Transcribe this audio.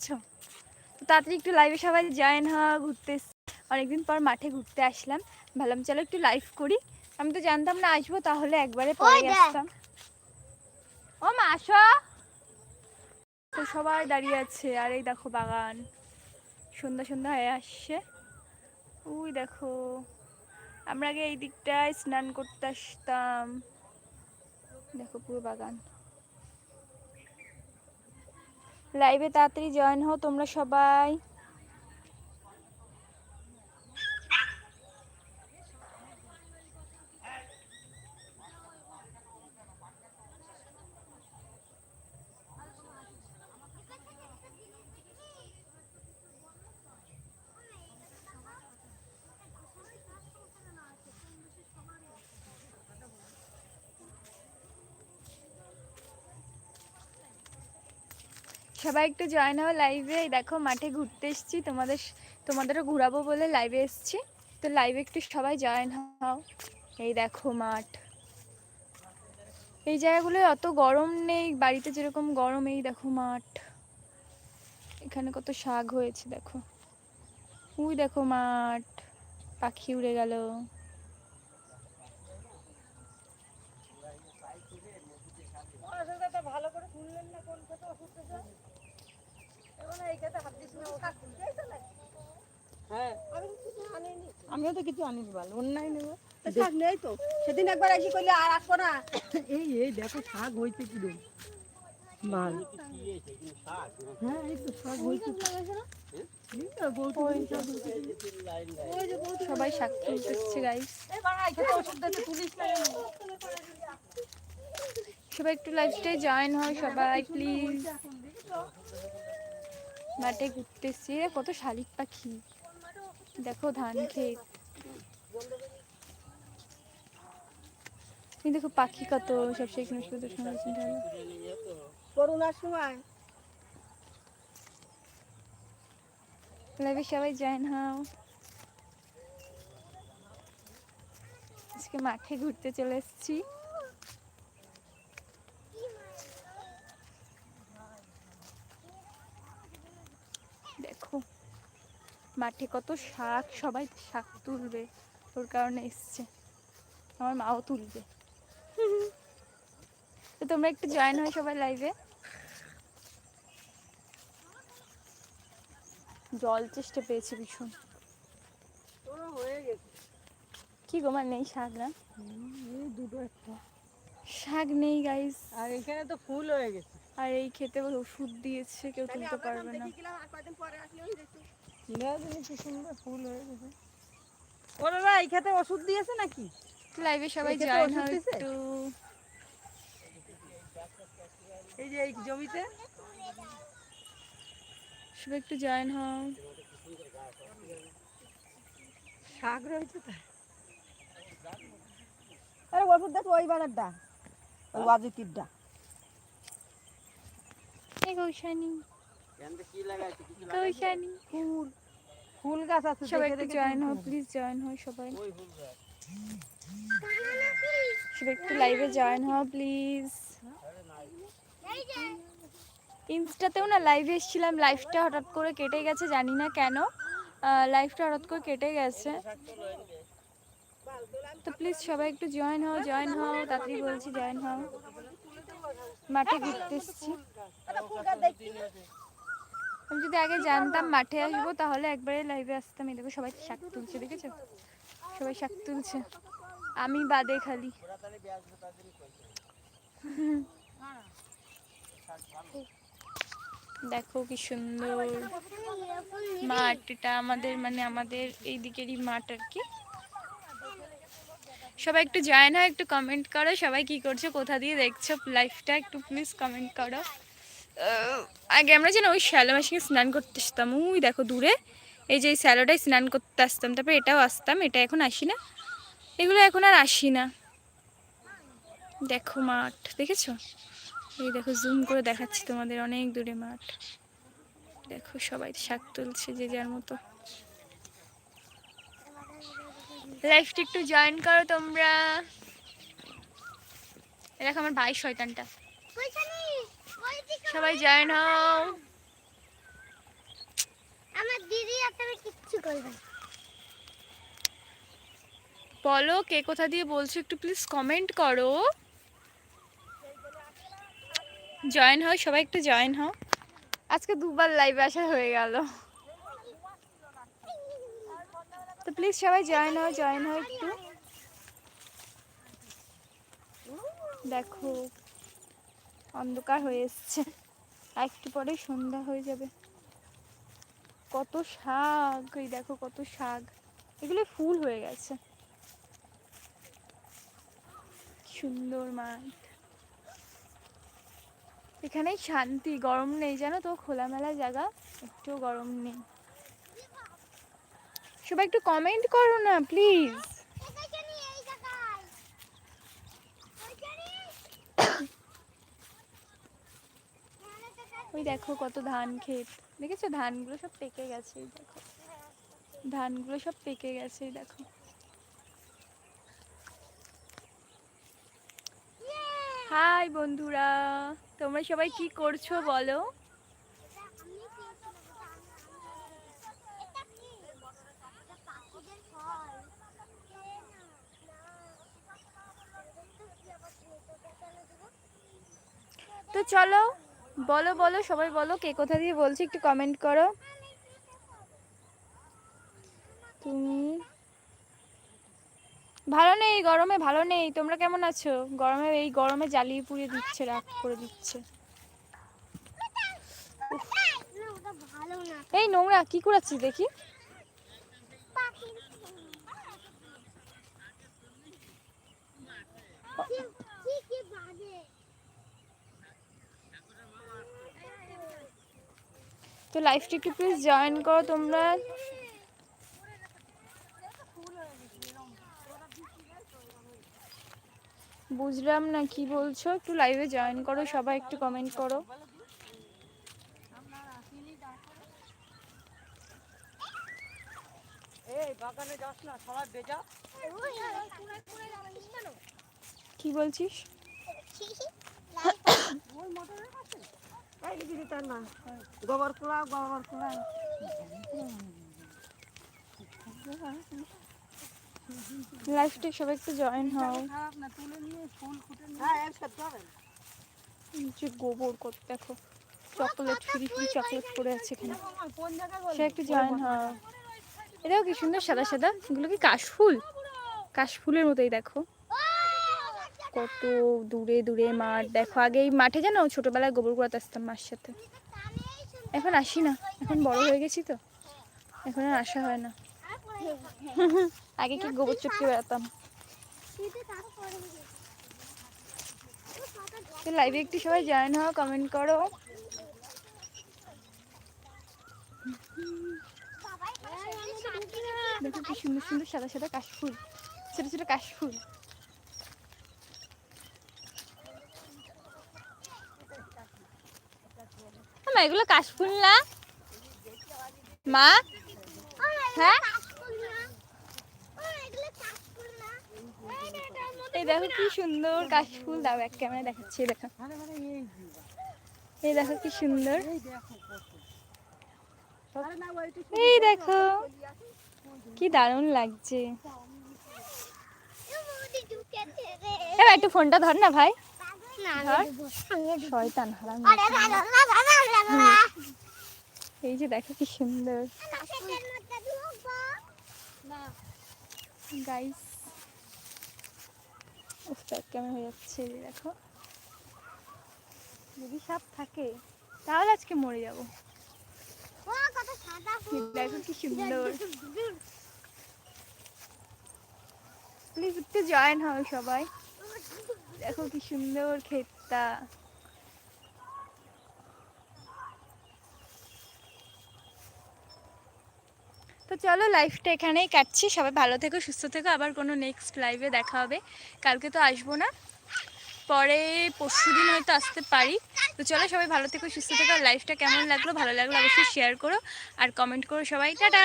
বুঝছ তো তাড়াতাড়ি একটু লাইভে সবাই জয়েন হওয়া ঘুরতে অনেকদিন পর মাঠে ঘুরতে আসলাম। ভাবলাম চলো একটু লাইভ করি। আমি তো জানতাম না আসব তাহলে একবারে পরে আসতাম। ও মা আসো। তো সবাই দাঁড়িয়ে আছে আর এই দেখো বাগান। সন্ধ্যা সন্ধ্যা হয়ে আসছে। ওই দেখো আমরা আগে এই দিকটায় স্নান করতে আসতাম। দেখো পুরো বাগান। লাইভে তাড়াতাড়ি জয়েন হও তোমরা সবাই। সবাই একটু জয়েন হও লাইভে দেখো, মাঠে ঘুরতে এসেছি। তোমাদের তোমাদেরও ঘুরাবো বলে লাইভে এসেছি। তো লাইভে একটু সবাই জয়েন হও। এই দেখো মাঠ। এই জায়গাগুলো অত গরম নেই, বাড়িতে যেরকম গরম, এই দেখো মাঠ। এখানে কত শাক হয়েছে, দেখো। উই দেখো মাঠ। পাখি উড়ে গেল। হ্যাঁ আমিও তো কিছু আনিস বল অন্যায় নেব শাক নেই তো? সেদিন একবার এসে করলে আর আসব না। এই এই দেখো শাক হয়েছে কি দেব ভালো হ্যাঁ এই তো শাক হয়েছে। সবাই শাক তুলতে এসছে গাইস সবাই একটু লাইভটাই জয়েন হয় সবাই প্লিজ মাঠে ঘুরতে এসছি কত শালিক পাখি। দেখো ধান ক্ষেত। এই দেখো পাখি কত সব মুজিবুর রহমান করোনার সময়। লাইভে সবাই জয়েন হও। আজকে মাঠে ঘুরতে চলে এসেছি। দেখো। মাঠে কত শাক সবাই শাক তুলবে তোর কারণে এসছে। আমার মাও তুলবে। তো তোমরা একটু জয়েন হয় সবাই লাইভে জল চেষ্টা পেয়েছি ভীষণ। হয়ে গেছে। কি গো মানে নেই শাক না? দুটো একটা। শাক নেই গাইস আর এখানে তো ফুল হয়ে গেছে। আর এই খেতে ওষুধ দিয়েছে কেউ তুলতে পারবে না। সুন্দর ফুল হয়ে গেছে। এই খেতে ওষুধ দিয়েছে নাকি? লাইভে সবাই হয় দিছে? একটু এই যে এই জমিতে? সবাই একটু জয়েন হও। শাক রয়েছে তাই আরে ওষুধ দেখো ওই বাড়ারটা ওই ওয়াজুকিরটা এই কৌশানি। কৌশানি। ফুল। ফুল গাছ আছে সবাই একটু জয়েন হও প্লিজ জয়েন হও সবাই। সবাই একটু লাইভে জয়েন হও প্লিজ ইনস্টাতেও না লাইভে এসেছিলাম লাইভটা হঠাৎ করে কেটে গেছে জানি না কেন। লাইভটা হঠাৎ করে কেটে গেছে। তো প্লিজ সবাই একটু জয়েন হও জয়েন হও তাড়াতাড়ি বলছি জয়েন হও মাঠে ঘুরতে এসেছি আমি যদি আগে জানতাম মাঠে আসব তাহলে একবারে লাইভে আসতাম। এই দেখো সবাই শাক তুলছে দেখেছ? সবাই শাক তুলছে। আমি বাদে খালি। দেখো কি সুন্দর মাঠ এটা আমাদের মানে আমাদের এই দিকেরই মাঠ আর কি। সবাই একটু জয়েন হয় একটু কমেন্ট করো, সবাই কি করছ, কোথা দিয়ে দেখছ লাইফটা একটু প্লিজ কমেন্ট করো। আগে আমরা যেন ওই শ্যালো মেশিনে স্নান করতে আসতাম, ওই দেখো দূরে, এই যে এই স্যালোটায় স্নান করতে আসতাম, তারপরে এটাও আসতাম, এটা এখন আসি না, এগুলো এখন আর আসি না। দেখো মাঠ, দেখেছ? এই দেখো জুম করে দেখাচ্ছি তোমাদের অনেক দূরে মাঠ। দেখো সবাই শাক তুলছে যে যার মতো। লাইফটা একটু জয়েন করো তোমরা। দেখো আমার ভাই শয়তানটা। সবাই জয়েন হও। আমার দিদি আপনারা কিচ্ছু করবে বলো কে কোথা দিয়ে বলছো একটু প্লিজ কমেন্ট করো। জয়েন হও সবাই একটু জয়েন হও। আজকে দুবার লাইভে আসা হয়ে গেল। তো প্লিজ সবাই জয়েন হয় জয়েন হও একটু। দেখো, অন্ধকার হয়ে এসছে। একটু পরে সন্ধ্যা হয়ে যাবে। কত শাক, এই দেখো কত শাক। এগুলো ফুল হয়ে গেছে। সুন্দর মাঠ। এখানেই শান্তি, গরম নেই। জানো তো, খোলামেলা জায়গা একটু গরম নেই। সবাই একটু কমেন্ট করো না প্লিজ। ওই দেখো কত ধান ক্ষেত। দেখেছ? ধানগুলো সব পেকে গেছে দেখো। ধানগুলো সব পেকে গেছে দেখো। হাই বন্ধুরা। তোমরা সবাই কি করছ বলো এটা আমি পেয়েছিলাম, এটা আমি- এটা কি? এটা পাখিদের ফল। কে না? না। এরকম তো কি আবার ছোটটা কেন দেবো? তো চলো, বলো বলো, সবাই বলো, কে কোথা দিয়ে বলছি একটু কমেন্ট করো। তুমি? ভালো নেই, গরমে ভালো নেই, তোমরা কেমন আছো? গরমে এই গরমে জ্বালিয়ে পুড়িয়ে দিচ্ছে, রাগ করে দিচ্ছে। এই নোংরা, কি করাচ্ছিস দেখি? তো লাইফটা একটু প্লিজ জয়েন করো তোমরা। বুঝলাম না কি বলছো একটু লাইভে জয়েন করো সবাই একটু কমেন্ট করো? কি বলছিস? গোবর খোলা গোবর খোলা লাইভটা সবাই একটু জয়েন হও। হ্যাঁ যে গোবর কত দেখো চকলেট ফ্রি ফ্রি চকলেট পড়ে আছে এখানে। সে একটু জয়েন হও। এটাও কি সুন্দর সাদা সাদা? এগুলো কি কাশফুল? কাশফুলের মতোই দেখো। কত দূরে দূরে মাঠ। দেখো আগে এই মাঠে জানো ছোটবেলায় গোবর কুড়াতে আসতাম মার সাথে। এখন আসি না। এখন বড় হয়ে গেছি তো। এখন আর আসা হয় না। আগে কি গোবর চটকে বেড়াতাম লাইভে একটু সবাই জয়েন হও কমেন্ট করো। দেখো কি সুন্দর সুন্দর সাদা সাদা কাশফুল, ছোট ছোট কাশফুল। এগুলো কাশফুল না? মা? হ্যাঁ? এই দেখো কি সুন্দর কাশফুল। দাও, এক ক্যামেরা দেখাচ্ছি দেখো। এই দেখো কি সুন্দর। এই দেখো, কি দারুণ লাগছে। এবার একটু ফোনটা ধর না ভাই। শয়তান হারাম এই যে দেখো কি সুন্দর। গাইস ব্যাক ক্যামেরা হয়ে যাচ্ছে দেখো। যদি সাপ থাকে তাহলে আজকে মরে যাব। দেখো কি সুন্দর। প্লিজ একটু জয়েন হও সবাই। দেখো কি সুন্দর ক্ষেতটা। তো চলো লাইফটা এখানেই কাটছি। সবাই ভালো থেকো, সুস্থ থেকো। আবার কোনো নেক্সট লাইভে দেখা হবে। কালকে তো আসব না। পরে পরশু দিন হয়তো আসতে পারি। তো চলো সবাই ভালো থেকো, সুস্থ থেকো। লাইফটা কেমন লাগল, ভালো লাগল অবশ্যই শেয়ার করো। আর কমেন্ট করো সবাই। টাটা!